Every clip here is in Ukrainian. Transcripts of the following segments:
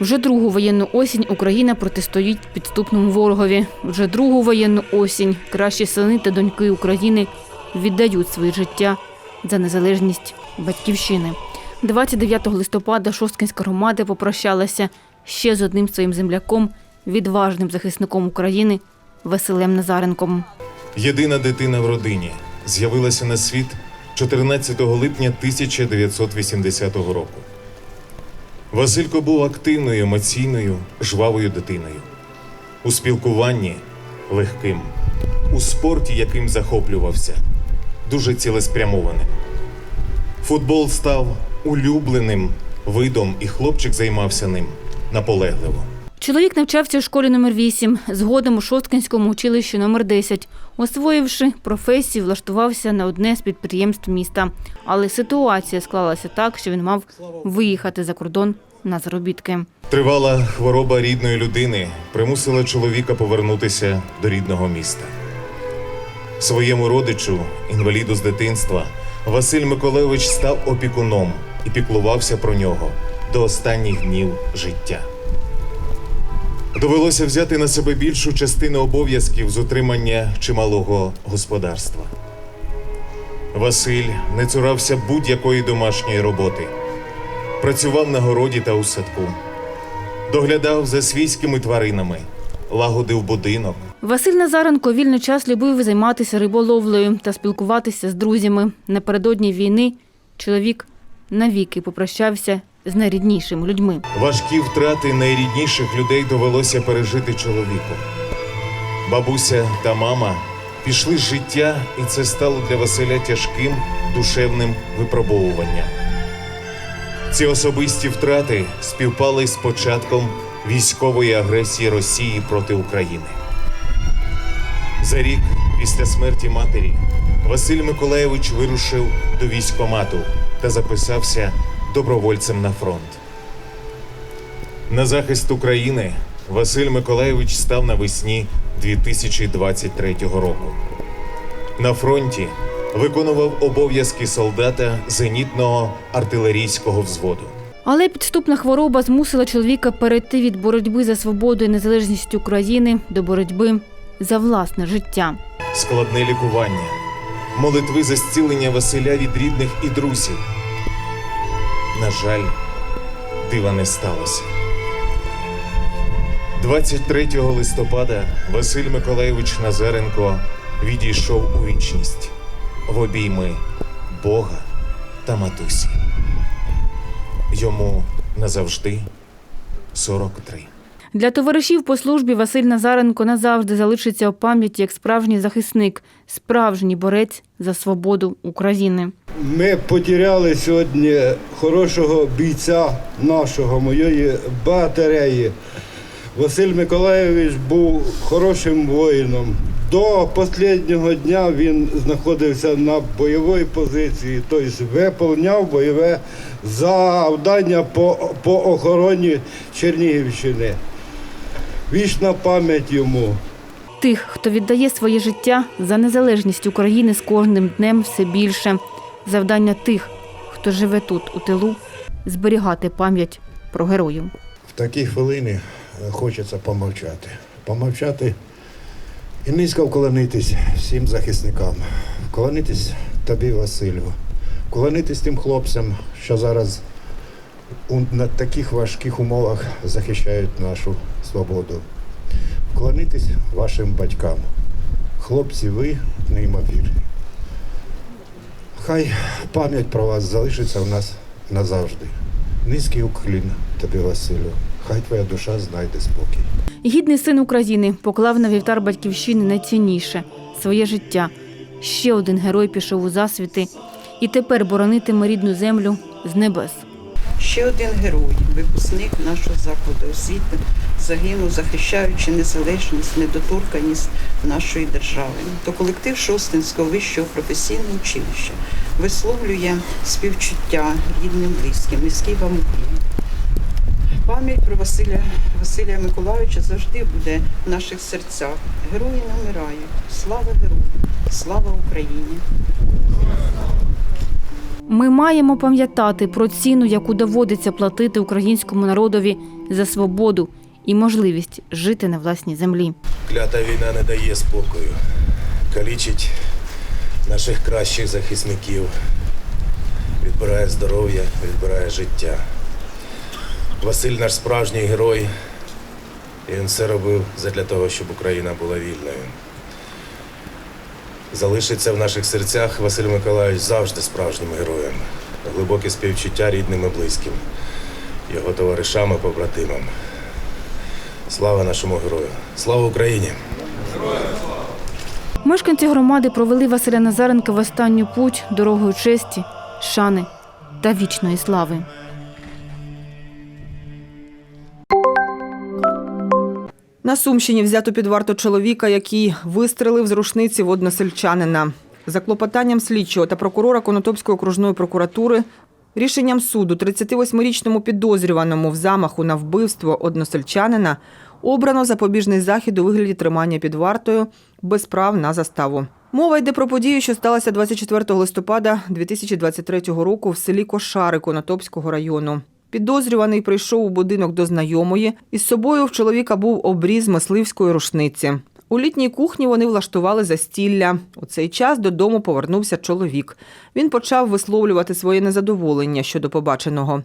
Вже другу воєнну осінь Україна протистоїть підступному ворогові. Вже другу воєнну осінь кращі сини та доньки України віддають своє життя за незалежність батьківщини. 29 листопада Шосткинська громада попрощалася ще з одним своїм земляком, відважним захисником України Василем Назаренком. Єдина дитина в родині з'явилася на світ 14 липня 1980 року. Василько був активною, емоційною, жвавою дитиною. У спілкуванні легким, у спорті, яким захоплювався, дуже цілеспрямованим. Футбол став улюбленим видом, і хлопчик займався ним наполегливо. Чоловік навчався у школі номер 8 згодом у Шосткинському училищі номер 10 Освоївши професію, влаштувався на одне з підприємств міста. Але ситуація склалася так, що він мав виїхати за кордон на заробітки. Тривала хвороба рідної людини примусила чоловіка повернутися до рідного міста. Своєму родичу, інваліду з дитинства, Василь Миколайович став опікуном і піклувався про нього до останніх днів життя. Довелося взяти на себе більшу частину обов'язків з утримання чималого господарства. Василь не цурався будь-якої домашньої роботи працював на городі та у садку, доглядав за свійськими тваринами, лагодив будинок. Василь Назаренко вільний час любив займатися риболовлею та спілкуватися з друзями. Напередодні війни чоловік навіки попрощався з найріднішими людьми. Важкі втрати найрідніших людей довелося пережити чоловіку. Бабуся та мама пішли з життя, і це стало для Василя тяжким душевним випробовуванням. Ці особисті втрати співпали з початком військової агресії Росії проти України. За рік після смерті матері Василь Миколаєвич вирушив до військкомату та записався добровольцем на фронт. На захист України Василь Миколаєвич став навесні 2023 року. На фронті виконував обов'язки солдата зенітного артилерійського взводу. Але підступна хвороба змусила чоловіка перейти від боротьби за свободу і незалежність України до боротьби за власне життя. складне лікування, молитви за зцілення Василя від рідних і друзів. На жаль, дива не сталося. 23 листопада Василь Миколайович Назаренко відійшов у вічність в обійми Бога та матусі. Йому назавжди 43. Для товаришів по службі Василь Назаренко назавжди залишиться у пам'яті як справжній захисник, справжній борець за свободу України. Ми потеряли сьогодні хорошого бійця нашого, моєї батареї. Василь Миколаєвич був хорошим воїном. До останнього дня він знаходився на бойовій позиції, тобто виповняв бойове завдання по, по охороні Чернігівщини. Вічна пам'ять йому. Тих, хто віддає своє життя за незалежність України з кожним днем все більше. Завдання тих, хто живе тут, у тилу, зберігати пам'ять про героїв. В такі хвилини е, хочеться помовчати. Помовчати і низько вклонитись всім захисникам. Вклонитись тобі, Василю. Вклонитись тим хлопцям, що зараз у, на таких важких умовах захищають нашу свободу. Вклонитись вашим батькам. Хлопці, ви неймовірні. Хай пам'ять про вас залишиться в нас назавжди. Низький уклін тобі, Василю. Хай твоя душа знайде спокій. Гідний син України поклав на вівтар батьківщини найцінніше своє життя. Ще один герой пішов у засвіти і тепер боронитиме рідну землю з небес. Ще один герой, випускник нашого закладу освіти, загинув, захищаючи незалежність, недоторканість нашої держави. То колектив Шостинського вищого професійного училища висловлює співчуття рідним, близьким, низький вам уклін. Пам'ять про Василя Василія Миколайовича завжди буде в наших серцях. Герої не вмирають. Слава герою! Слава Україні! Ми маємо пам'ятати про ціну, яку доводиться платити українському народові за свободу і можливість жити на власній землі. Клята війна не дає спокою. Калічить наших кращих захисників. Відбирає здоров'я, відбирає життя. Василь наш справжній герой. І він все робив задля того, щоб Україна була вільною. Залишиться в наших серцях Василь Миколаївич завжди справжнім героєм. Глибоке співчуття рідним і близьким, його товаришам і побратимам. Слава нашому герою! Слава Україні! Мешканці громади провели Василя Назаренка в останню путь дорогою честі, шани та вічної слави. На Сумщині взято під варту чоловіка, який вистрелив з рушниці в односельчанина. За клопотанням слідчого та прокурора Конотопської окружної прокуратури рішенням суду 38-річному підозрюваному в замаху на вбивство односельчанина обрано запобіжний захід у вигляді тримання під вартою без прав на заставу. Мова йде про подію, що сталася 24 листопада 2023 року в селі Кошари Конотопського району. Підозрюваний прийшов у будинок до знайомої. Із собою в чоловіка був обріз мисливської рушниці. У літній кухні вони влаштували застілля. У цей час додому повернувся чоловік. Він почав висловлювати своє незадоволення щодо побаченого.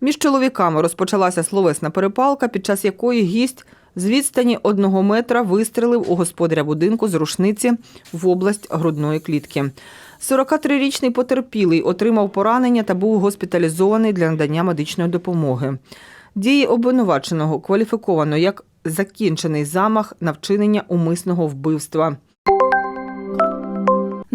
Між чоловіками розпочалася словесна перепалка, під час якої гість з відстані одного метра вистрелив у господаря будинку з рушниці в область грудної клітки. 43-річний потерпілий отримав поранення та був госпіталізований для надання медичної допомоги. Дії обвинуваченого кваліфіковано як закінчений замах на вчинення умисного вбивства.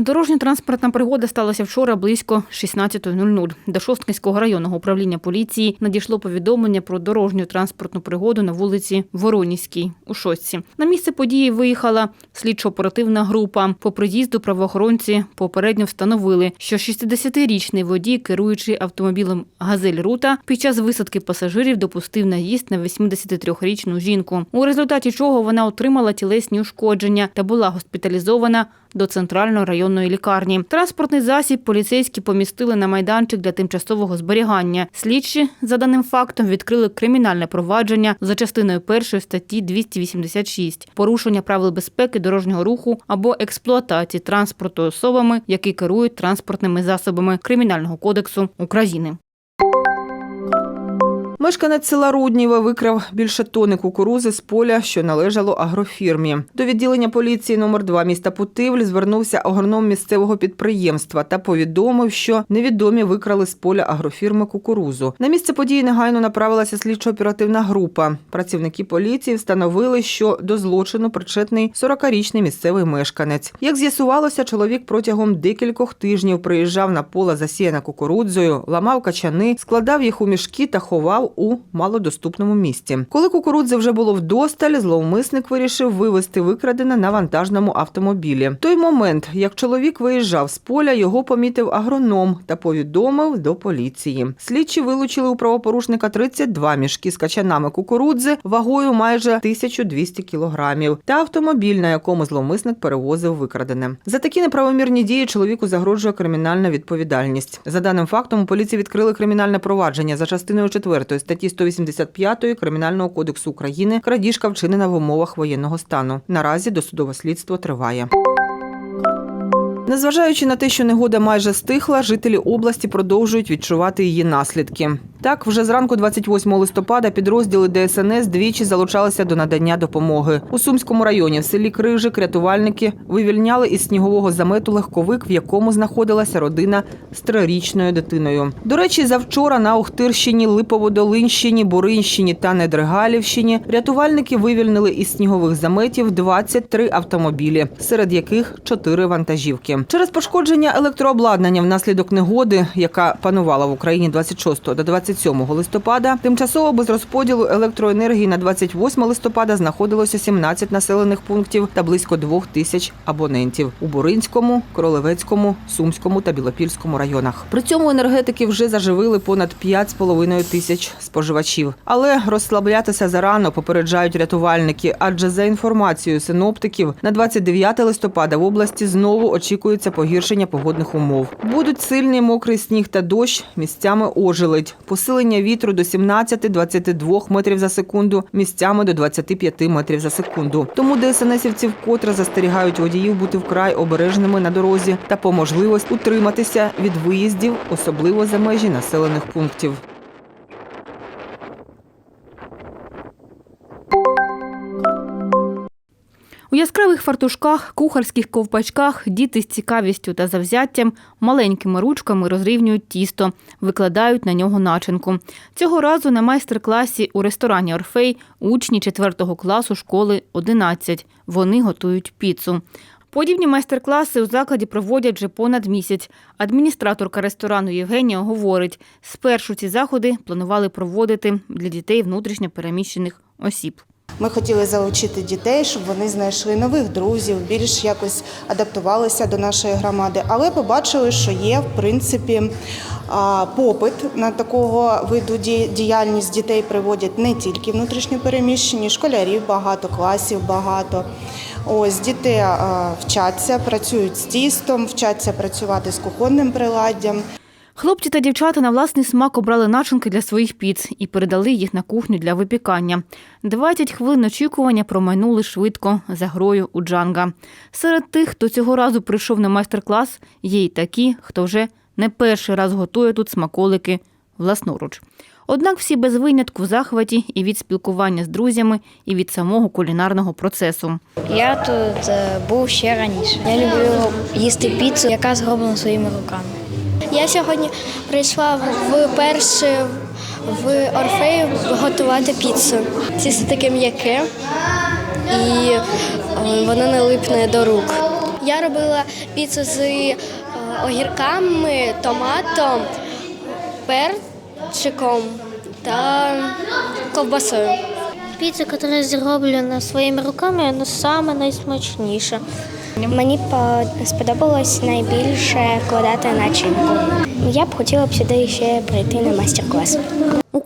Дорожньо-транспортна пригода сталася вчора близько 16.00. До Шосткинського районного управління поліції надійшло повідомлення про дорожню транспортну пригоду на вулиці Воронівській у Шостці. На місце події виїхала слідчо-оперативна група. По приїзду правоохоронці попередньо встановили, що 60-річний водій, керуючи автомобілем Газель Рута, під час висадки пасажирів допустив наїзд на 83-річну жінку. У результаті чого вона отримала тілесні ушкодження та була госпіталізована до центральної районної лікарні. Транспортний засіб поліцейські помістили на майданчик для тимчасового зберігання. Слідчі за даним фактом відкрили кримінальне провадження за частиною першої статті 286 порушення правил безпеки дорожнього руху або експлуатації транспорту особами, які керують транспортними засобами Кримінального кодексу України. Мешканець села Руднєве викрав більше тони кукурузи з поля, що належало агрофірмі. До відділення поліції номер 2 міста Путивль звернувся агроном місцевого підприємства та повідомив, що невідомі викрали з поля агрофірми кукурузу. На місце події негайно направилася слідчо-оперативна група. Працівники поліції встановили, що до злочину причетний 40-річний місцевий мешканець. Як з'ясувалося, чоловік протягом декількох тижнів приїжджав на поле засіяне кукурудзою, ламав качани, складав їх у мішки та ховав у малодоступному місці. Коли кукурудзи вже було вдосталь, зловмисник вирішив вивезти викрадене на вантажному автомобілі. Той момент, як чоловік виїжджав з поля, його помітив агроном та повідомив до поліції. Слідчі вилучили у правопорушника 32 мішки з качанами кукурудзи вагою майже 1200 кілограмів та автомобіль, на якому зловмисник перевозив викрадене. За такі неправомірні дії чоловіку загрожує кримінальна відповідальність. За даним фактом у поліції відкрили кримінальне провадження за частиною 4 статті 185 Кримінального кодексу України крадіжка вчинена в умовах воєнного стану. Наразі досудове слідство триває. Незважаючи на те, що негода майже стихла, жителі області продовжують відчувати її наслідки. Так, вже зранку 28 листопада підрозділи ДСНС двічі залучалися до надання допомоги. У Сумському районі в селі Крижик рятувальники вивільняли із снігового замету легковик, в якому знаходилася родина з трирічною дитиною. До речі, завчора на Охтирщині, Липоводолинщині, Буринщині та Недригалівщині рятувальники вивільнили із снігових заметів 23 автомобілі, серед яких 4 вантажівки. Через пошкодження електрообладнання внаслідок негоди, яка панувала в Україні 26 до 27 27 листопада. Тимчасово без розподілу електроенергії на 28 листопада знаходилося 17 населених пунктів та близько двох тисяч абонентів у Буринському, Кролевецькому, Сумському та Білопільському районах. При цьому енергетики вже заживили понад 5,5 тисяч споживачів. Але розслаблятися зарано попереджають рятувальники, адже за інформацією синоптиків на 29 листопада в області знову очікується погіршення погодних умов. Будуть сильний мокрий сніг та дощ, місцями ожеледь, посилення вітру до 17-22 метрів за секунду, місцями до 25 метрів за секунду. Тому ДСНСівці вкотре застерігають водіїв бути вкрай обережними на дорозі та по можливості утриматися від виїздів, особливо за межі населених пунктів. У яскравих фартушках, кухарських ковпачках діти з цікавістю та завзяттям маленькими ручками розрівнюють тісто, викладають на нього начинку. Цього разу на майстер-класі у ресторані Орфей учні 4 класу школи 11. Вони готують піцу. Подібні майстер-класи у закладі проводять вже понад місяць. Адміністраторка ресторану Євгенія говорить, спершу ці заходи планували проводити для дітей внутрішньо переміщених осіб. Ми хотіли залучити дітей, щоб вони знайшли нових друзів, більш якось адаптувалися до нашої громади. Але побачили, що є в принципі попит на такого виду діяльність. Дітей приводять не тільки внутрішньопереміщені, школярів багато, класів багато. Ось діти вчаться, працюють з тістом, вчаться працювати з кухонним приладдям. Хлопці та дівчата на власний смак обрали начинки для своїх піц і передали їх на кухню для випікання. 20 хвилин очікування промайнули швидко за грою у джанга. Серед тих, хто цього разу прийшов на майстер-клас, є й такі, хто вже не перший раз готує тут смаколики власноруч. Однак всі без винятку в захваті і від спілкування з друзями, і від самого кулінарного процесу. Я тут е, був ще раніше. Я люблю їсти піцу, яка зроблена своїми руками. Я сьогодні прийшла вперше в Орфею готувати піцу. Тісто таке м'яке і е, воно не липне до рук. Я робила піцу з е, огірками, томатом, перчиком та ковбасою. Піца, яку зроблена своїми руками, вона саме найсмачніша. Мені по- сподобалось найбільше вкладати начинку. Я б хотіла б сюди ще прийти на майстер-клас.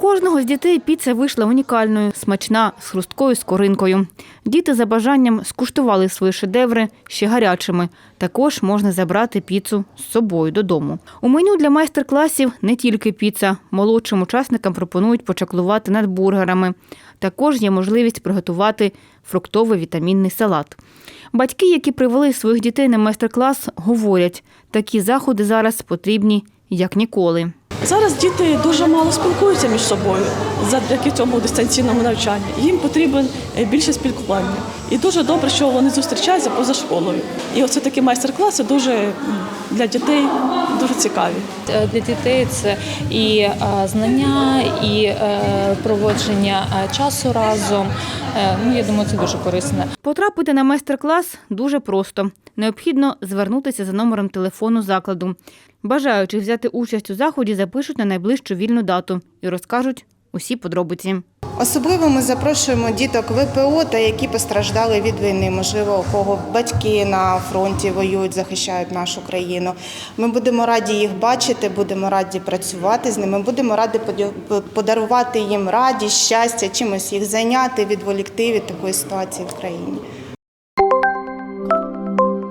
Кожного з дітей піца вийшла унікальною, смачна, з хрусткою скоринкою. Діти за бажанням скуштували свої шедеври ще гарячими. Також можна забрати піцу з собою додому. У меню для майстер-класів не тільки піца. Молодшим учасникам пропонують почаклувати над бургерами. Також є можливість приготувати фруктовий вітамінний салат. Батьки, які привели своїх дітей на майстер-клас, говорять, такі заходи зараз потрібні як ніколи. Зараз діти дуже мало спілкуються між собою завдяки цьому дистанційному навчанню. Їм потрібен е, більше спілкування. І дуже добре, що вони зустрічаються поза школою. І оце такі майстер-класи дуже для дітей дуже цікаві. Е, Для дітей це і е, знання, і проводження часу разом. Ну, я думаю, це дуже корисно. Потрапити на майстер-клас дуже просто. Необхідно звернутися за номером телефону закладу. Бажаючи взяти участь у заході, запишуть на найближчу вільну дату і розкажуть усі подробиці. Особливо ми запрошуємо діток ВПО та які постраждали від війни. Можливо, у кого батьки на фронті воюють, захищають нашу країну. Ми будемо раді їх бачити, будемо раді працювати з ними. Будемо раді подарувати їм радість, щастя, чимось їх зайняти, відволікти від такої ситуації в країні.